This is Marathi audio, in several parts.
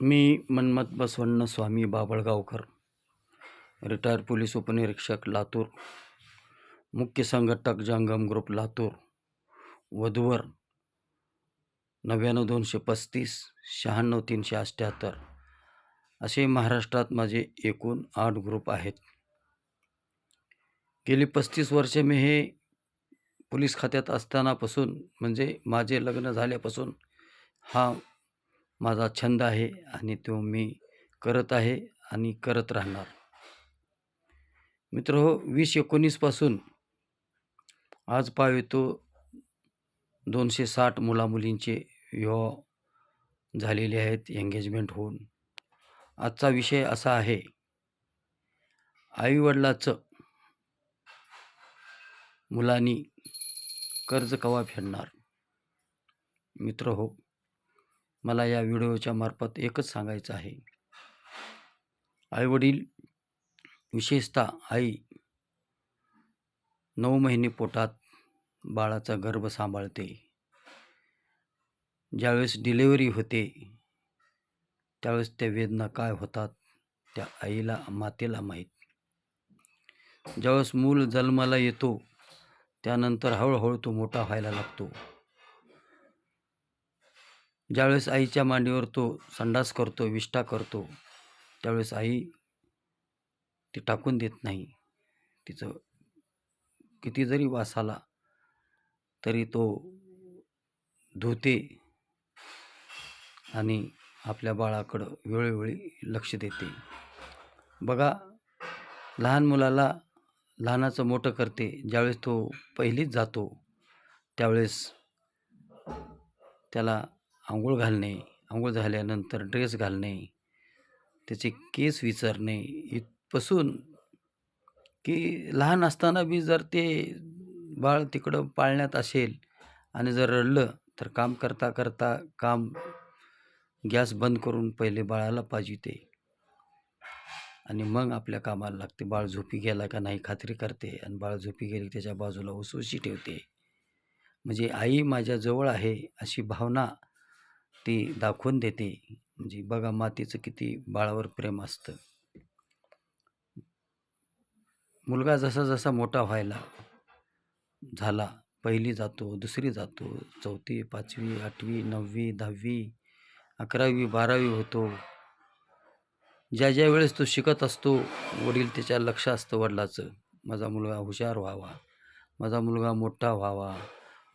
मी मन्मथ बसवण्ण स्वामी बाभळगावकर रिटायर पोलीस उपनिरीक्षक लातूर मुख्य संघटक जंगम ग्रुप लातूर वधूवर नव्याण्णव दोनशे पस्तीस शहाण्णव तीनशे अठ्ठ्याहत्तर असे महाराष्ट्रात माझे एकूण आठ ग्रुप आहेत. गेली पस्तीस वर्षे मी हे पोलीस खात्यात असतानापासून म्हणजे माझे लग्न झाल्यापासून हा माझा छंद आहे आणि तो मी करत आहे आणि करत राहणार. मित्र हो वीस एकोणीसपासून आज पाहतो दोनशे साठ मुलामुलींचे विवाह झालेले आहेत एंगेजमेंट होऊन. आजचा विषय असा आहे आईवडिलाचं मुलांनी कर्ज कवा फेडणार? मित्र हो मला या व्हिडिओच्या मार्फत एकच सांगायचं आहे. आईवडील विशेषतः आई नऊ महिने पोटात बाळाचा गर्भ सांभाळते. ज्यावेळेस डिलेवरी होते त्यावेळेस त्या वेदना काय होतात त्या आईला मातेला माहीत. ज्यावेळेस मूल जन्माला येतो त्यानंतर हळूहळू तो मोठा व्हायला लागतो. ज्यावेळेस आईच्या मांडीवर तो संडास करतो विष्ठा करतो त्यावेळेस आई ती टाकून देत नाही. तिचं किती जरी वास आला तरी तो धुते आणि आपल्या बाळाकडं वेळोवेळी लक्ष देते. बघा लहान मुलाला लहानाचं मोठं करते ज्यावेळेस तो पहिलीच जातो त्यावेळेस त्याला आंघोळ घालणे आंघोळ झाल्यानंतर ड्रेस घालणे त्याचे केस विचारणे इथपासून की लहान असताना बी जर ते बाळ तिकडं पाळण्यात असेल आणि जर रडलं तर काम करता करता काम गॅस बंद करून पहिले बाळाला पाजविते. आणि मग आपल्या कामाला लागते. बाळ झोपी गेला का नाही खात्री करते आणि बाळ झोपी गेली त्याच्या बाजूला उसुशी ठेवते. म्हणजे आई माझ्या जवळ आहे अशी भावना ती दाखवून देते. म्हणजे बघा मातीचं किती बाळावर प्रेम असतं. मुलगा जसा जसा मोठा व्हायला झाला पहिली जातो दुसरी जातो चौथी पाचवी आठवी नववी दहावी अकरावी बारावी होतो. ज्या ज्या वेळेस तो शिकत असतो वडील त्याच्या लक्ष असतं वडिलाचं. माझा मुलगा हुशार व्हावा. माझा मुलगा मोठा व्हावा.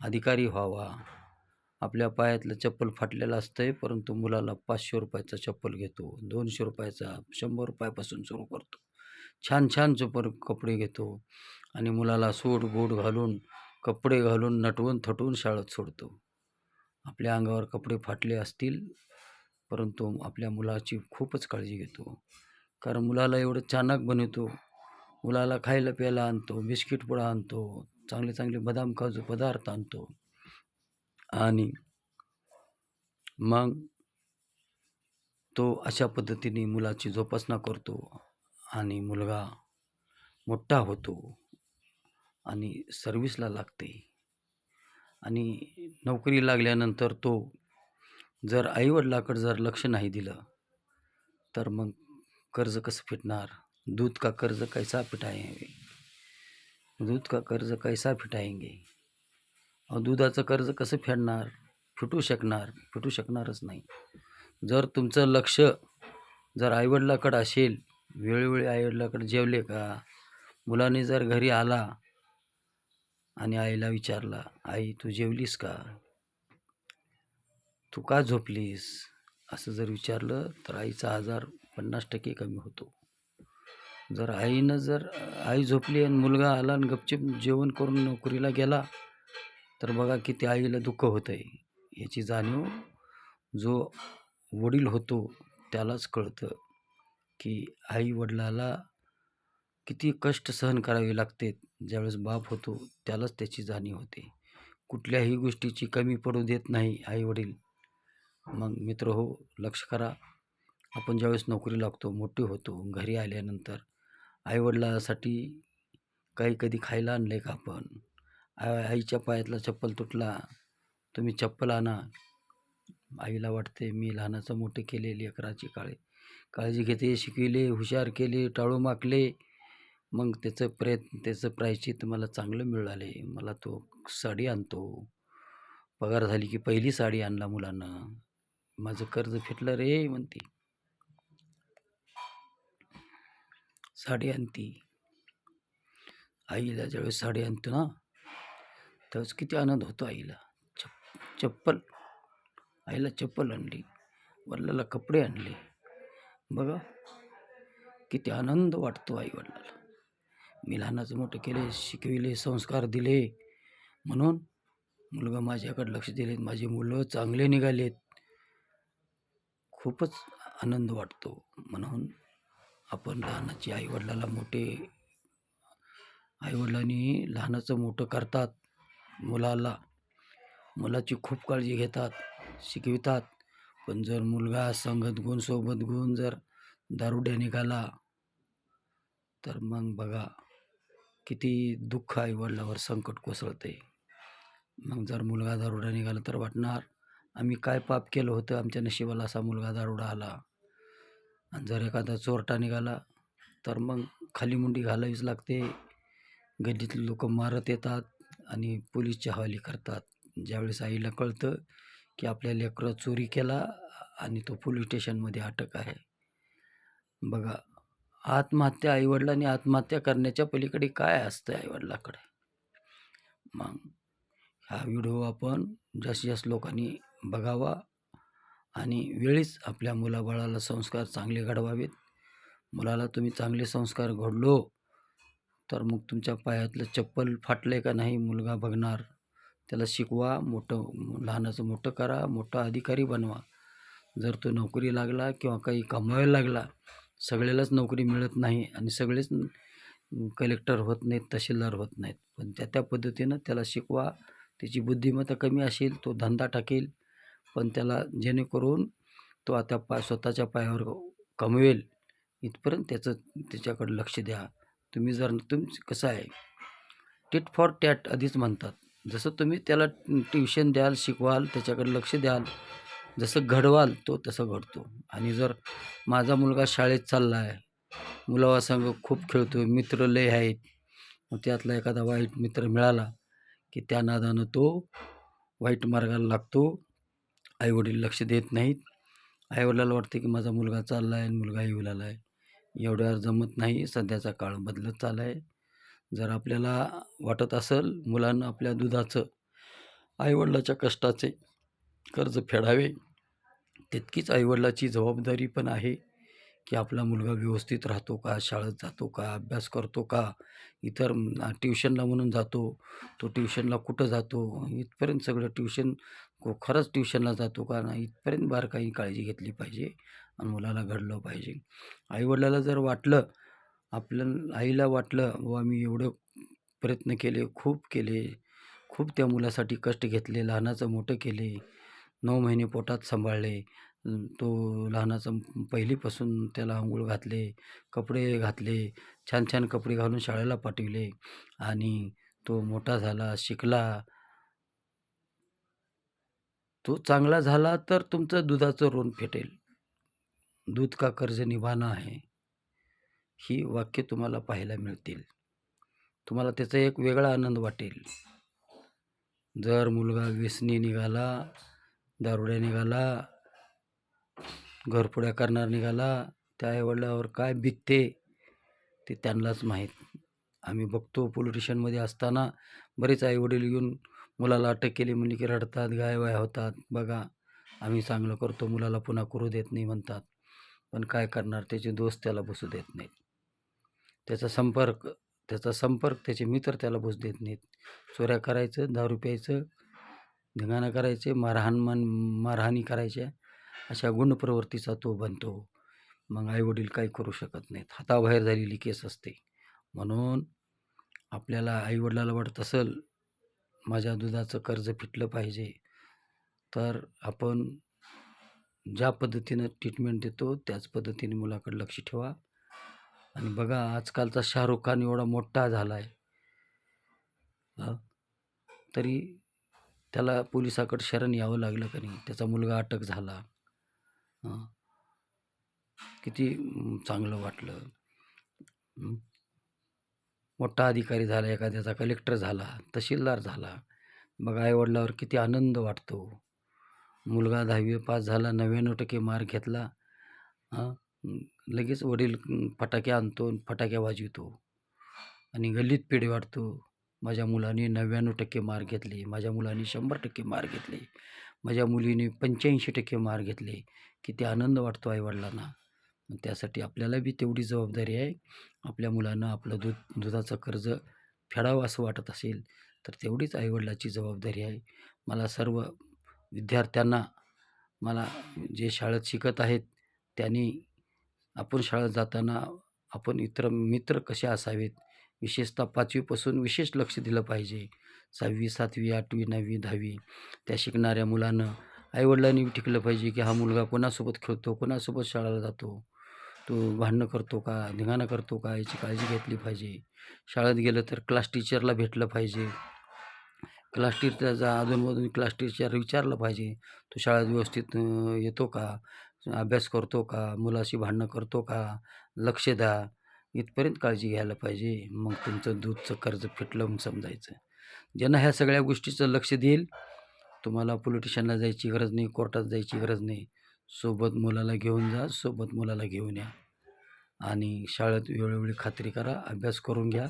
अधिकारी व्हावा. आपल्या पायातलं चप्पल फाटलेलं असतंय परंतु मुलाला पाचशे रुपयाचा चप्पल घेतो दोनशे रुपयाचा शंभर रुपयापासून सुरू करतो. छान छान चप्पल कपडे घेतो आणि मुलाला सूट बूट घालून कपडे घालून नटवून थटवून शाळेत सोडतो. आपल्या अंगावर कपडे फाटले असतील परंतु आपल्या मुलाची खूपच काळजी घेतो. कारण मुलाला एवढं चाणक बनवतो. मुलाला खायला प्यायला आणतो बिस्किट पुडा आणतो चांगले चांगले बदाम काजू पदार्थ आणतो. आणि मग तो अशा पद्धतीने मुलाची जोपासना करतो आणि मुलगा मोठा होतो आणि सर्विसला लागते. आणि नोकरी लागल्यानंतर तो जर आईवडिलाकडं जर लक्ष नाही दिलं तर मग कर्ज कसं फिटणार? दूध का कर्ज कैसा फिटाएंगे दूध का कर्ज कैसा फिटाएंगे दुधाचं कर्ज कसं फेडणार? फिटू शकणार? फिटू शकणारच नाही. जर तुमचं लक्ष जर आईवडिलाकडं असेल वेळोवेळी आईवडिलाकडे जेवले का? मुलाने जर घरी आला आणि आईला विचारला आई तू जेवलीस का? तू का झोपलीस? असं जर विचारलं तर आईचा आजार पन्नास टक्के कमी होतो. जर आईनं जर आई झोपली आणि मुलगा आला आणि गपचिप जेवण करून नोकरीला गेला तर बघा किती आईला दुःख होतं आहे याची जाणीव जो वडील होतो त्यालाच कळतं की आई वडिलाला किती कष्ट सहन करावे लागते. ज्यावेळेस बाप होतो त्यालाच त्याची जाणीव होते. कुठल्याही गोष्टीची कमी पडू देत नाही आई वडील. मग मित्र हो लक्ष करा. आपण ज्यावेळेस नोकरी लागतो मोठी होतो घरी आल्यानंतर आईवडिलासाठी काही कधी खायला आणलं आहे का आपण? आईच्या पायातला चप्पल तुटला. तुम्ही चप्पल आणा. आईला वाटते मी लहानाचं मोठे केले लेकराची काळे काळजी घेते शिकविले हुशार केले टाळू माकले. मग त्याचं प्रयत्न त्याचं प्रायश्चित मला चांगलं मिळाले. मला तो साडी आणतो. पगार झाली की पहिली साडी आणला मुलानं. माझं कर्ज फिटलं रे म्हणते. साडी आणती. आईला ज्यावेळेस साडी आणतो ना त्यावेळेस किती आनंद होतो आईला. चप चप्पल आईला चप्पल आणली वडिलाला कपडे आणले. बघा किती आनंद वाटतो आई वडिलाला. मी लहानाचं मोठं केले शिकविले संस्कार दिले. म्हणून मुलगा माझ्याकडे लक्ष दिले माझी मुलं चांगले निघालेत. खूपच आनंद वाटतो. म्हणून आपण लहानाची आईवडिलाला मोठे आईवडिलांनी लहानाचं मोठं करतात. मुलाला. मुलाची खूप काळजी घेतात शिकवितात. पण जर मुलगा संगत गुण सोबत गुण जर दारुड्या निघाला तर मग बघा किती दुःख आईवडिलावर संकट कोसळते मग जर मुलगा दारुडा निघाला तर वाटणार आम्ही काय पाप केलं होतं आमच्या नशिबाला असा मुलगा दारुडा आला. आणि जर एखादा चोरटा निघाला तर मग खाली मुंडी घालावीच लागते. गल्लीतले लोक मारत येतात. आणि पोलीसच्या हवाली करतात. ज्यावेळेस आईला कळतं की आपल्या लेकरं चोरी केला आणि तो पोलीस स्टेशनमध्ये अटक आहे. बघा आत्महत्या आईवडिलांनी आत्महत्या करण्याच्या पलीकडे काय असतं आईवडिलाकडे? मग हा व्हिडिओ आपण जास्तीत जास्त लोकांनी बघावा आणि वेळीच आपल्या मुलाबाळाला संस्कार चांगले घडवावेत. मुलाला तुम्ही चांगले संस्कार घडलो तर मग तुमच्या पायातलं चप्पल फाटलं आहे का नाही मुलगा बघणार. त्याला शिकवा मोठं लहानाचं मोठं करा मोठा अधिकारी बनवा. जर तो नोकरी लागला किंवा काही कमवायला लागला सगळ्यालाच नोकरी मिळत नाही आणि सगळेच कलेक्टर होत नाहीत तहसीलदार होत नाहीत. पण त्या त्या पद्धतीनं त्याला शिकवा. त्याची बुद्धिमत्ता कमी असेल तो धंदा टाकेल. पण त्याला जेणेकरून तो आता पा स्वतःच्या पायावर कमवेल. इथपर्यंत त्याचं त्याच्याकडं लक्ष द्या. तुम्ही जर तुम कसं आहे टिट फॉर टॅट आधीच म्हणतात. जसं तुम्ही त्याला ट्युशन द्याल शिकवाल त्याच्याकडे लक्ष द्याल जसं घडवाल तो तसं घडतो. आणि जर माझा मुलगा शाळेत चालला आहे मुलावासंग खूप खेळतो मित्र लय आहेत मग त्यातला एखादा वाईट मित्र मिळाला की त्या नादानं तो वाईट मार्गाला लागतो. आईवडील लक्ष देत नाहीत. आईवडिलाला वाटते की माझा मुलगा चालला आहे मुलगा येऊ लागला आहे. एवढ्यावर जमत नाही. सध्याचा काळ बदलत चालला आहे जर आपल्याला वाटत असेल मुलांना आपल्या दुधाचं आईवडिलाच्या कष्टाचे कर्ज फेडावे तितकीच आईवडिलाची जबाबदारी पण आहे की आपला मुलगा व्यवस्थित राहतो का शाळेत जातो का अभ्यास करतो का इतर ट्युशनला म्हणून जातो तो ट्युशनला कुठं जातो इथपर्यंत सगळं ट्युशन को खरंच ट्युशनला जातो का नाही इथपर्यंत बारकाई काळजी घेतली पाहिजे आणि मुलाला घडलं पाहिजे. आईवडिलाला जर वाटलं आपल्या आईला वाटलं बाबा मी एवढं प्रयत्न केले खूप केले खूप त्या मुलासाठी कष्ट घेतले लहानाचं मोठं केले नऊ महिने पोटात सांभाळले तो लहानाचं पहिलीपासून त्याला आंघोळ घातले कपडे घातले छान छान कपडे घालून शाळेला पाठविले आणि तो मोठा झाला शिकला तो चांगला झाला तर तुमचं दुधाचं ऋण फेटेल. दूध का कर्ज निभाणं आहे? ही वाक्य तुम्हाला पाहायला मिळतील. तुम्हाला त्याचा एक वेगळा आनंद वाटेल. जर मुलगा व्यसनी निघाला दारुड्या निघाला घरपुड्या करणार निघाला त्या आईवडिलावर काय बिकते ते त्यांनाच माहीत. आम्ही बघतो पोलीस असताना बरेच आईवडील येऊन मुलाला अटक केली म्हणजे की रडतात गायवाय होतात. बघा आम्ही चांगलं करतो मुलाला पुन्हा करू देत नाही म्हणतात. पण काय करणार? त्याचे दोस्त त्याला बसू देत नाहीत. त्याचा संपर्क त्याचा संपर्क त्याचे मित्र त्याला बसू देत नाहीत. चोऱ्या करायचं दारू प्यायचं धिंगाणा करायचे मारहाण मन मारहाणी करायच्या अशा गुणप्रवृत्तीचा तो बनतो. मग आईवडील काही करू शकत नाहीत. हाताबाहेर झालेली केस असते. म्हणून आपल्याला आईवडिलाला वाटत असेल माझ्या दुधाचं कर्ज फिटलं पाहिजे. तर आपण ज्या पद्धतीनं ट्रीटमेंट देतो त्याच पद्धतीने मुलाकडे लक्ष ठेवा. आणि बघा आजकालचा शाहरुख खान एवढा मोठा झाला आहे तरी त्याला पोलिसाकडे शरण यावं लागलं का नाही? त्याचा मुलगा अटक झाला. किती चांगलं वाटलं. मोठा अधिकारी झाला एखाद्याचा कलेक्टर झाला तहसीलदार झाला मग आईवडिलावर किती आनंद वाटतो. मुलगा दहावी पास झाला नव्याण्णव टक्के मार्क घेतला लगेच वडील फटाके आणतो आणि फटाक्या वाजवितो. आणि गल्लीत पेढे वाटतो माझ्या मुलाने नव्याण्णव टक्के मार्क घेतले माझ्या मुलाने शंभर टक्के मार्क घेतले माझ्या मुलीने पंच्याऐंशी टक्के मार्क घेतले. किती आनंद वाटतो आईवडिलांना. त्यासाठी आपल्याला बी तेवढी जबाबदारी आहे. आपल्या मुलानं आपलं दूध दुधाचं कर्ज फेडावं असं वाटत असेल तर तेवढीच आईवडिलाची जबाबदारी आहे. मला सर्व विद्यार्थ्यांना मला जे शाळेत शिकत आहेत त्यांनी आपण शाळेत जाताना आपण इतर मित्र कसे असावेत? विशेषतः पाचवीपासून विशेष लक्ष दिलं पाहिजे. सहावी सातवी आठवी नववी दहावी त्या शिकणाऱ्या मुलानं आईवडिलांनी टिकलं पाहिजे की हा मुलगा कोणासोबत खेळतो कोणासोबत शाळेला जातो. तो भांडणं करतो का? धिंगाणा करतो का? याची काळजी घेतली पाहिजे. शाळेत गेलं तर क्लास टीचरला भेटलं पाहिजे. क्लास टीचरचा अधूनमधून क्लास टीचर विचारलं पाहिजे तो शाळेत व्यवस्थित येतो का? अभ्यास करतो का? मुलाशी भांडणं करतो का? लक्ष द्या. इथपर्यंत काळजी घ्यायला पाहिजे. मग तुमचं दूधचं कर्ज फिटलं समजायचं. ज्यांना ह्या सगळ्या गोष्टीचं लक्ष देईल तुम्हाला पोलिटिशियनला जायची गरज नाही कोर्टात जायची गरज नाही. सोबत मुलाला घेऊन जा सोबत मुलाला घेऊन या. आणि शाळेत वेळोवेळी खात्री करा अभ्यास करून घ्या.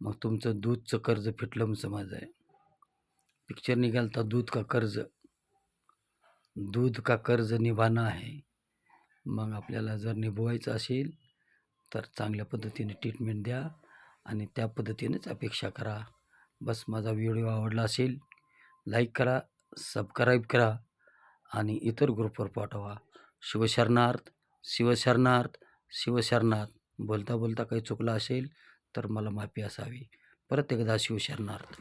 मग तुमचं दूधचं कर्ज फिटलं समाज समज आहे. पिक्चर निघालता दूध का कर्ज? दूध का कर्ज निभाणं आहे? मग आपल्याला जर निभवायचं असेल तर चांगल्या पद्धतीने ट्रीटमेंट द्या आणि त्या पद्धतीनेच अपेक्षा करा. बस माझा व्हिडिओ आवडला असेल लाईक करा सबस्क्राईब करा. आणि इतर ग्रुपवर पाठवा. शिवशरणार्थ शिवशरणार्थ शिवशरणार्थ. बोलता बोलता काही चुकलं असेल तर मला माफी असावी. परत एकदा शिवशरणार्थ.